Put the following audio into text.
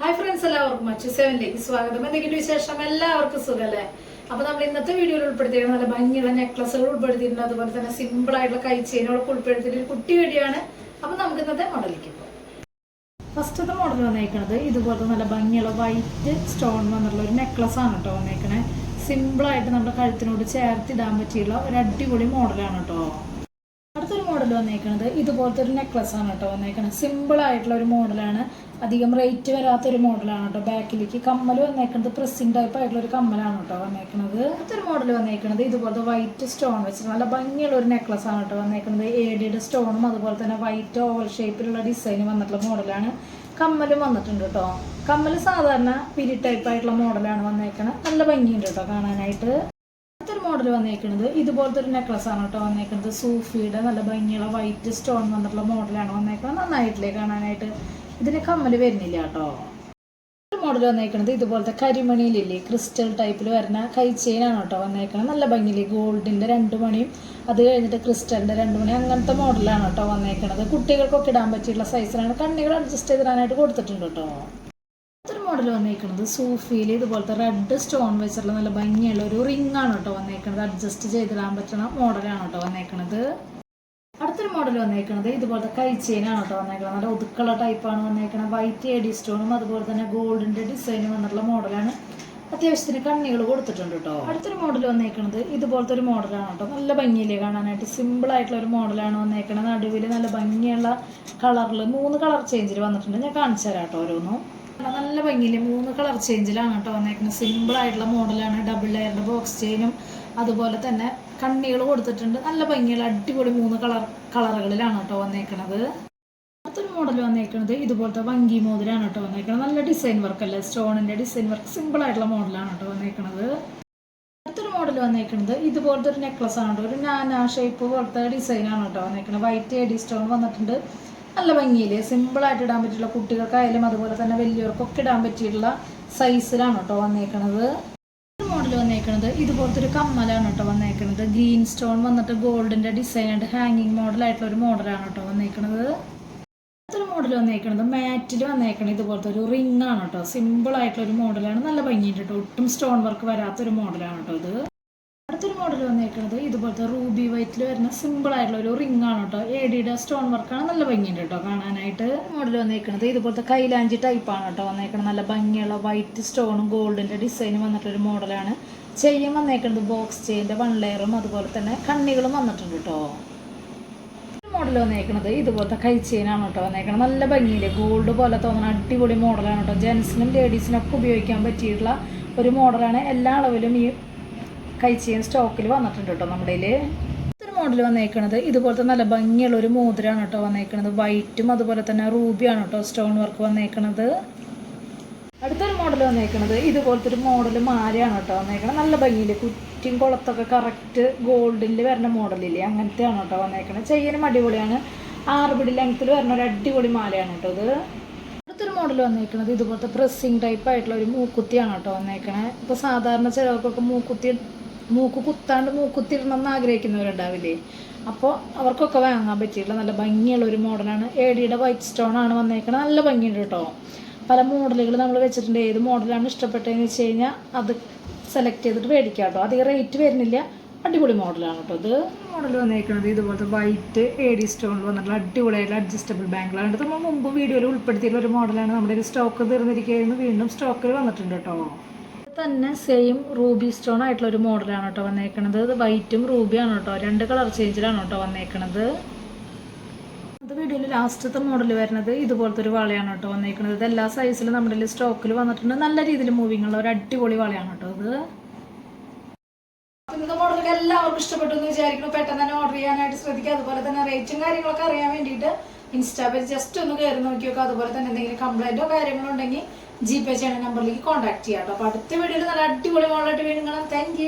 Hi friends എല്ലാവർക്കും അച്ഛ സെവനിലേക്ക് സ്വാഗതം. എന്തെങ്കിലും വിശേഷം? എല്ലാവർക്കും സുഖല്ലേ? അപ്പൊ നമ്മൾ ഇന്നത്തെ വീഡിയോയിൽ ഉൾപ്പെടുത്തിയത് നല്ല ഭംഗിയുള്ള നെക്ലസുകൾ ഉൾപ്പെടുത്തിയിട്ടുണ്ട്. അതുപോലെ തന്നെ സിമ്പിൾ ആയിട്ടുള്ള കൈ ചെയിനുകളൊക്കെ ഉൾപ്പെടുത്തിയിട്ട് ഒരു കുട്ടി വീഡിയോയാണ് അപ്പൊ നമുക്ക് ഇന്നത്തെ മോഡലിലേക്ക് പോകാം ഫസ്റ്റത്തെ മോഡൽ വന്നേക്കുന്നത് ഇതുപോലത്തെ നല്ല ഭംഗിയുള്ള വൈറ്റ് സ്റ്റോൺ വന്നിട്ടുള്ള ഒരു നെക്ലസ് ആണ് കേട്ടോ വന്നേക്കണേ. സിമ്പിൾ ആയിട്ട് നമ്മുടെ കഴുത്തിനോട് ചേർത്തിടാൻ പറ്റിയുള്ള ഒരു അടിപൊളി മോഡലാണ് കേട്ടോ അടുത്തൊരു മോഡൽ വന്നേക്കുന്നത് ഇതുപോലത്തെ ഒരു നെക്ലസ് ആണ് കേട്ടോ വന്നേക്കണേ. സിമ്പിൾ ആയിട്ടുള്ള ഒരു മോഡലാണ് അധികം റേറ്റ് വരാത്തൊരു മോഡലാണ് കേട്ടോ ബാക്കിലേക്ക് കമ്മൽ വന്നേക്കണത് പ്രസിംഗ് ടൈപ്പ് ആയിട്ടുള്ള ഒരു കമ്മലാണ് കേട്ടോ വന്നേക്കണത്. അടുത്തൊരു മോഡൽ വന്നേക്കണത് ഇതുപോലത്തെ വൈറ്റ് സ്റ്റോൺ വെച്ചിട്ട് നല്ല ഭംഗിയുള്ള ഒരു നെക്ലസ് ആണ് കേട്ടോ വന്നേക്കണത്. ഏഡിയുടെ സ്റ്റോണും അതുപോലെ തന്നെ വൈറ്റ് ഓവൽ ഷേപ്പിലുള്ള ഡിസൈൻ വന്നിട്ടുള്ള മോഡലാണ് കമ്മലും വന്നിട്ടുണ്ട് കേട്ടോ കമ്മൽ സാധാരണ പിരി ടൈപ്പ് ആയിട്ടുള്ള മോഡലാണ് വന്നേക്കണത്. നല്ല ഭംഗിയുണ്ട് കേട്ടോ കാണാനായിട്ട്. മോഡൽ വന്നേക്കുന്നത് ഇതുപോലത്തെ ഒരു നെക്ലസ് ആണ് കേട്ടോ വന്നേക്കുന്നത് സൂഫിയുടെ നല്ല ഭംഗിയുള്ള വൈറ്റ് സ്റ്റോൺ വന്നിട്ടുള്ള മോഡലാണ് വന്നേക്കുന്നത് നന്നായിട്ടില്ലേ കാണാനായിട്ട്? ഇതിന് കമ്മൽ വരുന്നില്ല കേട്ടോ. മോഡൽ വന്നേക്കുന്നത് ഇതുപോലത്തെ കരിമണിയിലില്ലേ ക്രിസ്റ്റൽ ടൈപ്പിൽ വരുന്ന കൈ ചെയിനാണ് കേട്ടോ വന്നേക്കുന്നത് നല്ല ഭംഗിയില്ലേ ഗോൾഡിന്റെ രണ്ട് മണിയും അത് കഴിഞ്ഞിട്ട് ക്രിസ്റ്റലിന്റെ രണ്ട് മണി അങ്ങനത്തെ മോഡലാണ് കേട്ടോ വന്നേക്കുന്നത് കുട്ടികൾക്കൊക്കെ ഇടാൻ പറ്റിയുള്ള സൈസിലാണ് കണ്ണികൾ അഡ്ജസ്റ്റ് ചെയ്തിടാനായിട്ട് കൊടുത്തിട്ടുണ്ട് കേട്ടോ. അടുത്തൊരു മോഡൽ വന്നേക്കുന്നത് സൂഫിയിൽ ഇതുപോലത്തെ റെഡ് സ്റ്റോൺ വെച്ചിട്ടുള്ള നല്ല ഭംഗിയുള്ള ഒരു റിംഗ് ആണ് കേട്ടോ വന്നേക്കുന്നത് അഡ്ജസ്റ്റ് ചെയ്തിടാൻ പറ്റുന്ന മോഡലാണ് കേട്ടോ വന്നേക്കുന്നത് മോഡൽ വന്നേക്കുന്നത് ഇതുപോലത്തെ കൈ ചെയിനാണ് കേട്ടോ വന്നേക്കുന്നത് നല്ല ഒതുക്കുള്ള ടൈപ്പാണ് വന്നേക്കുന്നത് വൈറ്റ് എഡി സ്റ്റോണും അതുപോലെ തന്നെ ഗോൾഡിന്റെ ഡിസൈനും വന്നിട്ടുള്ള മോഡലാണ്. അത്യാവശ്യത്തിന് കണ്ണികൾ കൊടുത്തിട്ടുണ്ട് കേട്ടോ. അടുത്തൊരു മോഡൽ വന്നേക്കുന്നത് ഇതുപോലത്തെ ഒരു മോഡലാണ് കേട്ടോ. നല്ല ഭംഗിയില്ലേ കാണാനായിട്ട്. സിമ്പിൾ ആയിട്ടുള്ള ഒരു മോഡലാണ് വന്നേക്കുന്നത് നടുവിൽ നല്ല ഭംഗിയുള്ള കളറിൽ മൂന്ന് കളർ ചേഞ്ചിൽ വന്നിട്ടുണ്ട്. ഞാൻ കാണിച്ചു തരാം കേട്ടോ ഓരോന്നും. നല്ല ഭംഗിയിൽ മൂന്ന് കളർ ചേഞ്ചിലാണ് കേട്ടോ വന്നേക്കുന്നത് സിമ്പിൾ ആയിട്ടുള്ള മോഡലാണ്. ഡബിൾ ലെയറിന്റെ ബോക്സ് ചെയിനും അതുപോലെ തന്നെ കണ്ണികൾ കൊടുത്തിട്ടുണ്ട്. നല്ല ഭംഗിയുള്ള അടിപൊളി മൂന്ന് കളർ കളറുകളിലാണ് കേട്ടോ വന്നേക്കണത്. അടുത്തൊരു മോഡൽ വന്നേക്കുന്നത് ഇതുപോലത്തെ വങ്കി മോതിരാണ് കേട്ടോ വന്നേക്കുന്നത് നല്ല ഡിസൈൻ വർക്ക് അല്ലേ? സ്റ്റോണിന്റെ ഡിസൈൻ വർക്ക് സിമ്പിൾ ആയിട്ടുള്ള മോഡലാണ് കേട്ടോ വന്നേക്കുന്നത് അടുത്തൊരു മോഡൽ വന്നേക്കുന്നത് ഇതുപോലത്തെ ഒരു നെക്ലസ് ആണ് ഒരു നാനാ ഷേപ്പ് പോലത്തെ ഡിസൈൻ ആണ് കേട്ടോ വന്നേക്കുന്നത് വൈറ്റ് എഡി സ്റ്റോൺ വന്നിട്ടുണ്ട്. നല്ല ഭംഗിയില്ലേ? സിമ്പിൾ ആയിട്ട് ഇടാൻ പറ്റിയിട്ടുള്ള കുട്ടികൾക്കായാലും അതുപോലെ തന്നെ വലിയവർക്കൊക്കെ ഇടാൻ പറ്റിയിട്ടുള്ള സൈസിലാണ് കേട്ടോ വന്നേക്കണത്. മോഡൽ വന്നേക്കണത്. ഇതുപോലത്തെ ഒരു കമ്മലാണ് കേട്ടോ വന്നേക്കുന്നത് ഗ്രീൻ സ്റ്റോൺ വന്നിട്ട് ഗോൾഡിന്റെ ഡിസൈൻ ആയിട്ട് ഹാങ്ങിങ് മോഡൽ ആയിട്ടുള്ള ഒരു മോഡലാണ് കേട്ടോ വന്നേക്കുന്നത് അടുത്തൊരു മോഡൽ വന്നേക്കണത്. മാറ്റിൽ വന്നേക്കുന്നത് ഇതുപോലത്തെ ഒരു റിംഗ് ആണ് കേട്ടോ. സിമ്പിൾ ആയിട്ടുള്ള ഒരു മോഡലാണ് നല്ല ഭംഗിയുണ്ട് കേട്ടോ. ഒട്ടും സ്റ്റോൺ വർക്ക് വരാത്തൊരു മോഡലാണ് കേട്ടോ ഇത്. അടുത്തൊരു മോഡൽ വന്നേക്കുന്നത് ഇതുപോലത്തെ റൂബി വൈറ്റിൽ വരുന്ന സിമ്പിൾ ആയിട്ടുള്ള ഒരു റിംഗ് ആണ് കേട്ടോ ഏഡിയുടെ സ്റ്റോൺ വർക്കാണ് നല്ല ഭംഗിയുണ്ട് കേട്ടോ കാണാനായിട്ട്. മോഡൽ വന്നേക്കുന്നത് ഇതുപോലത്തെ കൈലാഞ്ചി ടൈപ്പ് ആണ് കേട്ടോ വന്നേക്കുന്നത് നല്ല ഭംഗിയുള്ള വൈറ്റ് സ്റ്റോണും ഗോൾഡിന്റെ ഡിസൈനും വന്നിട്ടൊരു മോഡലാണ് ചെയ്യും വന്നേക്കുന്നത് ബോക്സ് ചെയിന്റെ വൺ ലെയറും അതുപോലെ തന്നെ കണ്ണികളും വന്നിട്ടുണ്ട് കേട്ടോ മോഡൽ വന്നേക്കുന്നത് ഇതുപോലത്തെ കൈ ചെയിനാണ് കേട്ടോ വന്നേക്കുന്നത് നല്ല ഭംഗിയില്ലേ? ഗോൾഡ് പോലെ തോന്നുന്ന അടിപൊളി മോഡലാണ് കേട്ടോ ജെൻസിനും ലേഡീസിനും ഒക്കെ ഉപയോഗിക്കാൻ പറ്റിയിട്ടുള്ള ഒരു മോഡലാണ് എല്ലാ അളവിലും ഈ കൈ ചെയിൻ സ്റ്റോക്കിൽ വന്നിട്ടുണ്ട് കേട്ടോ നമ്മുടെ ഒരു മോഡൽ വന്നേക്കണത്. ഇതുപോലത്തെ നല്ല ഭംഗിയുള്ള ഒരു മോതിരാണ് കേട്ടോ വന്നേക്കണത്. വൈറ്റും അതുപോലെ തന്നെ റൂബിയാണ് കേട്ടോ സ്റ്റോൺ വർക്ക് വന്നേക്കണത്. അടുത്തൊരു മോഡൽ വന്നേക്കണത്. ഇതുപോലത്തെ ഒരു മോഡൽ മാലയാണ് കേട്ടോ വന്നേക്കണത്. നല്ല ഭംഗിയിൽ കുറ്റിയും കുളത്തൊക്കെ കറക്റ്റ് ഗോൾഡിൽ വരുന്ന മോഡലില്ലേ അങ്ങനത്തെയാണ് കേട്ടോ വന്നേക്കണത്. ചെയ്യാനും അടിപൊളിയാണ് ആറ് പിടി ലെങ്ത്തിൽ വരുന്ന ഒരു അടിപൊളി മാലയാണ് കേട്ടോ ഇത്. അടുത്തൊരു മോഡൽ വന്നേക്കണത് ഇതുപോലത്തെ പ്രസ്സിങ് ടൈപ്പ് ആയിട്ടുള്ള ഒരു മൂക്കുത്തിയാണ് കേട്ടോ വന്നേക്കണത്. ഇപ്പോൾ സാധാരണ ചിലവർക്കൊക്കെ മൂക്കുത്തി മൂക്ക് കുത്താണ്ട് മൂക്കുത്തിരണം എന്ന് ആഗ്രഹിക്കുന്നവരുണ്ടാവില്ലേ അപ്പോൾ അവർക്കൊക്കെ വാങ്ങാൻ പറ്റിയിട്ടുള്ള നല്ല ഭംഗിയുള്ള ഒരു മോഡലാണ്. എ ഡിയുടെ വൈറ്റ് സ്റ്റോൺ ആണ് വന്നേക്കണത്. നല്ല ഭംഗിയുണ്ട് കേട്ടോ. പല മോഡലുകൾ നമ്മൾ വെച്ചിട്ടുണ്ട്. ഏത് മോഡലാണ് ഇഷ്ടപ്പെട്ടതെന്ന് വെച്ച് കഴിഞ്ഞാൽ അത് സെലക്ട് ചെയ്തിട്ട് മേടിക്കാം കേട്ടോ. അധികം റേറ്റ് വരുന്നില്ല. അടിപൊളി മോഡലാണ് കേട്ടോ ഇത്. മോഡൽ വന്നേക്കുന്നത് ഇതുപോലത്തെ വൈറ്റ് എ ഡി സ്റ്റോണിൽ വന്നിട്ടുള്ള അടിപൊളിയായിട്ടുള്ള അഡ്ജസ്റ്റബിൾ ബാങ്കിളാണ് ഇത് നമ്മൾ മുമ്പ് വീഡിയോയിൽ ഉൾപ്പെടുത്തിയിട്ടുള്ള ഒരു മോഡലാണ്. നമ്മുടെ ഒരു സ്റ്റോക്ക് തീർന്നിരിക്കുകയായിരുന്നു. വീണ്ടും സ്റ്റോക്കിൽ വന്നിട്ടുണ്ട് കേട്ടോ. തന്നെ സെയിം റൂബി സ്റ്റോൺ ആയിട്ടുള്ള ഒരു മോഡലാണ് കേട്ടോ വന്നേക്കണത്. ഇത് വൈറ്റും റൂബിയാണ് കേട്ടോ. രണ്ട് കളർ ചേഞ്ചിലാണ് കേട്ടോ വന്നേക്കണത്. അത് വീഡിയോയിൽ ലാസ്റ്റത്തെ മോഡൽ വരുന്നത് ഇതുപോലത്തെ ഒരു വളയാണ് കേട്ടോ വന്നേക്കുന്നത് ഇത് എല്ലാ സൈസിലും നമ്മുടെ സ്റ്റോക്കിൽ വന്നിട്ടുണ്ട്. നല്ല രീതിയിൽ മൂവിങ് ഉള്ള ഒരു അടിപൊളി വളയാണ് കേട്ടോ ഇത്. ഇന്നത്തെ മോഡലൊക്കെ എല്ലാവർക്കും ഇഷ്ടപ്പെട്ടു എന്ന് വിചാരിക്കുന്നു. പെട്ടെന്ന് തന്നെ ഓർഡർ ചെയ്യാനായിട്ട് ശ്രദ്ധിക്കുക. അതുപോലെ തന്നെ റേറ്റും കാര്യങ്ങളൊക്കെ അറിയാൻ വേണ്ടിയിട്ട് ഇൻസ്റ്റാ പേജ് ജസ്റ്റ് ഒന്ന് കയറി നോക്കി നോക്കുക അതുപോലെ തന്നെ എന്തെങ്കിലും കംപ്ലൈന്റോ കാര്യങ്ങളോ ഉണ്ടെങ്കിൽ ജി പേ ചെയ്യണ നമ്പറിലേക്ക് കോൺടാക്ട് ചെയ്യാം കേട്ടോ അപ്പോൾ അടുത്ത വീഡിയോയിൽ നല്ല അടിപൊളി മോളായിട്ട് വീണ്ടും കാണാം താങ്ക്